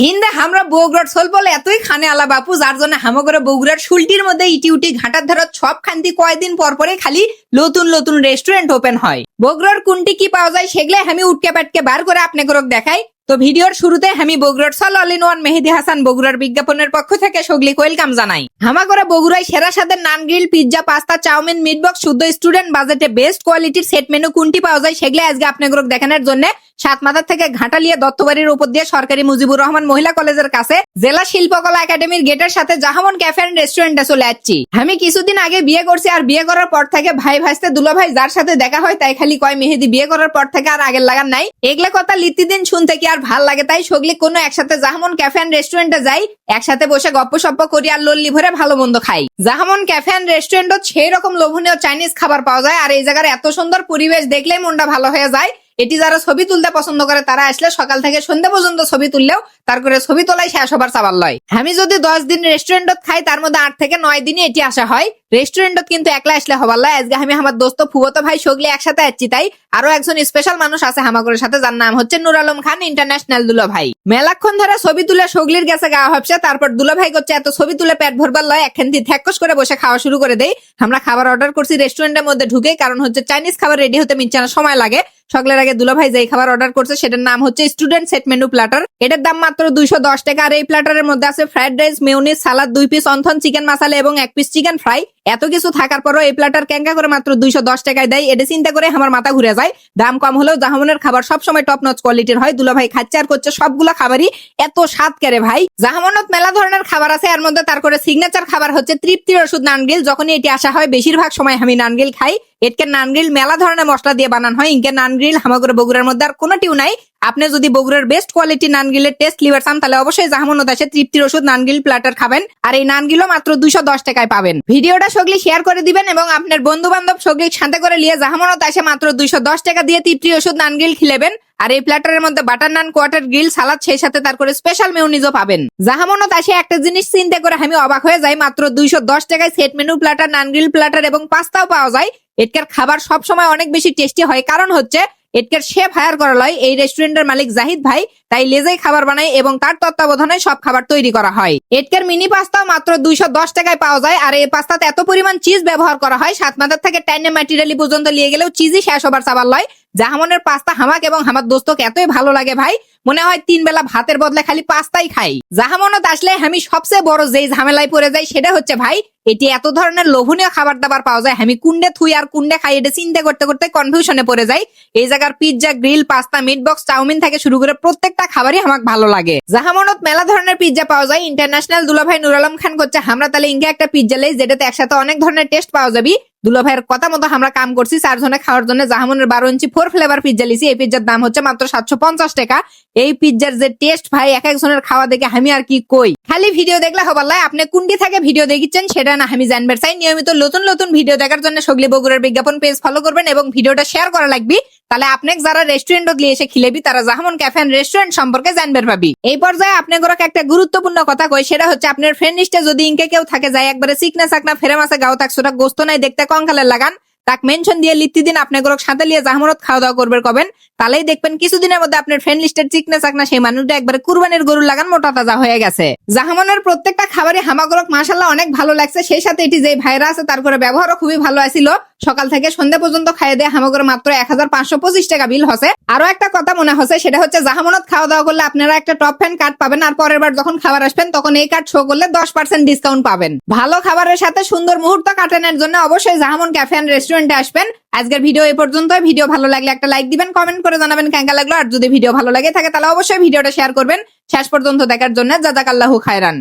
হিন্দে হামরা বগুড়ার সোল বলে এতই খানে আলা বাপু, যার জন্য হামগরে বগুড়ার শুলটির মধ্যে ইটি উটি ঘাটার ধারত সব খান্তি কয়দিন পর পরে খালি নতুন নতুন রেস্টুরেন্ট ওপেন হয়। বগুড়ার কোনটি কি পাওয়া যায় সেগুলো আমি উটকে পাটকে বার করে আপনাকে দেখাই। তো ভিডিওর শুরুতে আমি বগুড়ার সল all in one Mehedi Hasan বগুড়ার বিজ্ঞাপনের পক্ষ থেকে সগলি ওয়েলকাম জানাই। হামাগরে বগুড়ায় সেরা স্বাদের naan grill, pizza, pasta, chow mein meat box শুদ্ধ স্টুডেন্ট বাজেটে বেস্ট কোয়ালিটির সেট মেনু কোনটি পাওয়া যায় সেগুলো আজকে আপনাকে দেখানোর জন্য সাত মাথার থেকে ঘাটালিয়া দত্তবাড়ির উপর দিয়ে সরকারি মুজিবুর রহমান মহিলা কলেজের কাছে জেলা শিল্পকলা একাডেমির গেটের সাথে জাহামন ক্যাফে এন্ড রেস্টুরেন্টে চলে যাচ্ছি আমি কিছুদিন আগে বিয়ে করছি আর বিয়ে করার পর থেকে ভাই ভাইস্তে দুলো ভাই যার সাথে দেখা হয় তাই খালি কয় মেহেদি বিয়ে করার পর থেকে আর আগের লাগান নাই। এগুলা কথা লিতিদিন শুনতে কি আর ভালো লাগে তাই সগলি কোনো একসাথে জাহামন ক্যাফে এন্ড রেস্টুরেন্টে যাই, একসাথে বসে গপ্প সপ্প করি আর লল্লি ভরে ভালো মন্দ খাই। জাহামন ক্যাফে এন্ড রেস্টুরেন্টও সেই রকম লোভনীয় চাইনিজ খাবার পাওয়া যায় আর এই জায়গার এত সুন্দর পরিবেশ দেখলেই মনটা ভালো হয়ে যায়। এটি যারা ছবি তুলতে পছন্দ করে তারা আসলে সকাল থেকে সন্ধ্যা পর্যন্ত ছবি তুললেও তার করে ছবি তোলাই শেষ হবার চাবার লয়। আমি যদি দশ দিন রেস্টুরেন্টত খাই, তার মধ্যে আট থেকে নয় দিনই এটি আসা হয়। রেস্টুরেন্টত কিন্তু একলা আসলে হবার লয়। আজকে আমি আমার দোস্ত ফুবতো ভাই সগলি একসাথে আসছি তাই আরও একজন স্পেশাল মানুষ আছে হামাগুরের সাথে, যার নাম হচ্ছে নুর আলম খান ইন্টারন্যাশনাল দুলো ভাই। মেলাক্ষণ ধরে ছবি তুলে সগলির গেছে গাওয়া হচ্ছে তারপর দুলো ভাই করছে, এত ছবি তুলে পেট ভরবার লয়, একখান দিয়ে থ্যাকস করে বসে খাওয়া শুরু করে দেই। আমরা খাবার অর্ডার করছি রেস্টুরেন্টের মধ্যে ঢুকে কারণ হচ্ছে চাইনিজ খাবার রেডি হতে মিনচানো সময় লাগে। সকলের আগে দুলো ভাই যেই খাবার অর্ডার করছে, সেটার নাম হচ্ছে স্টুডেন্ট সেট মেনু প্ল্যাটার এটার দাম মাত্র দুইশো দশ টাকা। আর এই প্ল্যাটারের মধ্যে আছে ফ্রাইড রাইস মেউনিস সালাদ দুই পিস অন্থন চিকেন মশলা এবং এক পিস চিকেন ফ্রাই এত কিছু থাকার পরও এই প্ল্যাটার ক্যাঙ্কা করে মাত্র দুইশো দশ টাকায় দেয়। এটা চিন্তা করে আমার মাথা ঘুরে যায়। দাম কম হলেও জাহামনের খাবার সবসময় টপ নচ কোয়ালিটির হয়। দুলো ভাই খাচ্ছে আর করছে সবগুলো খাবারই। এত স্বাদ কেরে ভাই। জাহামনত মেলা ধরনের খাবার আছে। এর মধ্যে তার করে সিগনেচার খাবার হচ্ছে তৃপ্তির ওষুধ নানগিল যখনই এটি আসা হয়, বেশিরভাগ সময় আমি নানগিল খাই। এটকে নানগ্রিল মেলা ধরনের মশলা দিয়ে বানান হয়। ইনকে নানগ্রিল, হামাগুড়ে বগুড়ার মধ্যে আর কোনোটিও নাই। আপনি যদি বগুড়ার বেস্ট কোয়ালিটি নানগিলের টেস্ট লিভার চান, তাহলে অবশ্যই জাহামনত আসে তৃপ্তির ওষুধ নানগিল প্ল্যাটার খাবেন। আর এই নানগিলও মাত্র দুশো দশ টাকায় পাবেন। ভিডিওটা সগলি শেয়ার করে দিবেন এবং আপনার বন্ধু বান্ধব সগলি শান্তি করে নিয়ে জাহামনত আসে মাত্র দুইশো দশ টাকা দিয়ে তৃপ্তি ওষুধ নানগিল খিলেবেন। আর এই প্ল্যাটারের মধ্যে butter naan quarter grill salad সেই সাথে তার করে স্পেশাল মেউনিজও পাবেন। জাহামনত আসে একটা জিনিস চিন্তা করে আমি অবাক হয়ে যাই, মাত্র দুইশো দশ টাকায় set menu platter naan grill platter এবং পাস্তাও পাওয়া যায়। এটকার খাবার সবসময় অনেক বেশি টেস্টি হয়। কারণ হচ্ছে এটকার শেফ হায়ার করা লয়। এই রেস্টুরেন্টের মালিক জাহিদ ভাই, তাই লেজাই খাবার বানায় এবং তার তত্ত্বাবধানে সব খাবার তৈরি করা হয়। এটকার মিনি পাস্তা মাত্র দুইশো দশ টাকায় পাওয়া যায় আর এই পাস্তাতে এত পরিমাণ চিজ ব্যবহার করা হয়, সাত মাথার থেকে টাইনে ম্যাটেরিয়ালি পর্যন্ত নিয়ে গেলেও চিজই শেষ হবার সাবার লয়। জাহামনের পাস্তা হামাক এবং হামার দোস্তকে এতই ভালো লাগে ভাই মনে হয় তিন বেলা ভাতের বদলে খালি পাস্তাই খাই। জাহামনত আসলে আমি সবচেয়ে বড় যেই ঝামেলায় পড়ে যাই সেটা হচ্ছে, ভাই, এটি এত ধরনের লোভনীয় খাবার দাবার পাওয়া যায় আমি কুন্ডে থুই আর কুন্ডে খাই, এটা চিন্তা করতে করতে কনফিউশনে পড়ে যাই। এই জায়গার pizza grill pasta meat box chow mein থেকে শুরু করে প্রত্যেকটা খাবারই আমার ভালো লাগে। জাহামনত মেলা ধরনের পিৎজা পাওয়া যায়। ইন্টারন্যাশনাল দুলাভাই নুর আলম খান করছে, আমরা তাহলে ইঙ্গে একটা পিৎজা লেই, যেটাতে একসাথে অনেক ধরনের টেস্ট পাওয়া যাবে। দুলো ভাইয়ের কথা মতো আমরা কাম করছি চার জনে খাওয়ার জন্য জাহামনের বারো ইঞ্চি ফোর ফ্লেভার পিৎজা লিছি। এই পিৎজার দাম হচ্ছে মাত্র সাতশো পঞ্চাশ টাকা। এই পিৎজার যে টেস্ট ভাই, এক একজনের খাওয়া দেখে আমি আর কি কই? খালি ভিডিও দেখলে হবার লাই আপনি কোনটি থেকে ভিডিও দেখিচ্ছেন সেটা না, আমি জানবার চাই নিয়মিত নতুন নতুন ভিডিও দেখার জন্য সগলি বগুড়ার বিজ্ঞাপন পেজ ফলো করবেন এবং ভিডিওটা শেয়ার করা লাগবে। তাহলে আপনাকে যারা রেস্টুরেন্ট দিয়ে এসে খিলেবি, তারা জাহামন ক্যাফে রেস্টুরেন্ট সম্পর্কে জানবার পাবি এই পর্যায়ে আপনাকে একটা গুরুত্বপূর্ণ কথা কই, সেটা হচ্ছে আপনার ফ্রেন্ড লিস্টে যদি ইনকে কেউ থাকে, যায় একবারে সাকনা ফেরে মাসে গাও থাক সেটা গোস্ত নাই, দেখতে কঙ্কালের লাগান। তাক মেনশন দিয়ে লিপ্তি দিন আপনি গরক সাঁতা লিয়ে জাহমরত খাওয়া দাওয়া করবেন কবেন। তাহলেই দেখবেন কিছুদিনের মধ্যে আপনার ফ্রেন্ড লিস্টের চিকনা চাকনা সেই মানুষটা একবার কুরবানির গরু লাগান মোটা তাজা হয়ে গেছে। জাহামনের প্রত্যেকটা খাবারই হামাগরক মাসাল্লাহ অনেক ভালো লাগছে। সেই সাথে এটি যে ভাইরা আছে তার করে ব্যবহারও খুবই ভালো আছিল। সকাল থেকে সন্ধ্যা পর্যন্ত খাইয়ে দেয় হামাগর মাত্র এক হাজার পাঁচশো পঁচিশ টাকা বিল হসে। আরও একটা কথা মনে হচ্ছে সেটা হচ্ছে জাহামনত খাওয়া দাওয়া করলে আপনারা একটা টপ ফ্যান কার্ড পাবেন আর পরের বার যখন খাবার আসবেন তখন এই কার্ড শো করলে দশ পার্সেন্ট ডিসকাউন্ট পাবেন। ভালো খাবারের সাথে সুন্দর মুহূর্ত কাটানোর জন্য অবশ্যই জাহামন ক্যাফে অ্যান্ড রেস্টুরেন্টে আসবেন। আজকের ভিডিও এ পর্যন্ত ভিডিও ভালো লাগলে একটা লাইক দিবেন কমেন্ট করে জানাবেন কেঙ্কা লাগল। আর যদি ভিডিও ভালো লাগে থাকে তাহলে অবশ্যই ভিডিওটা শেয়ার করবেন। শেষ পর্যন্ত দেখার জন্য জাজাকাল্লাহু খায়রান।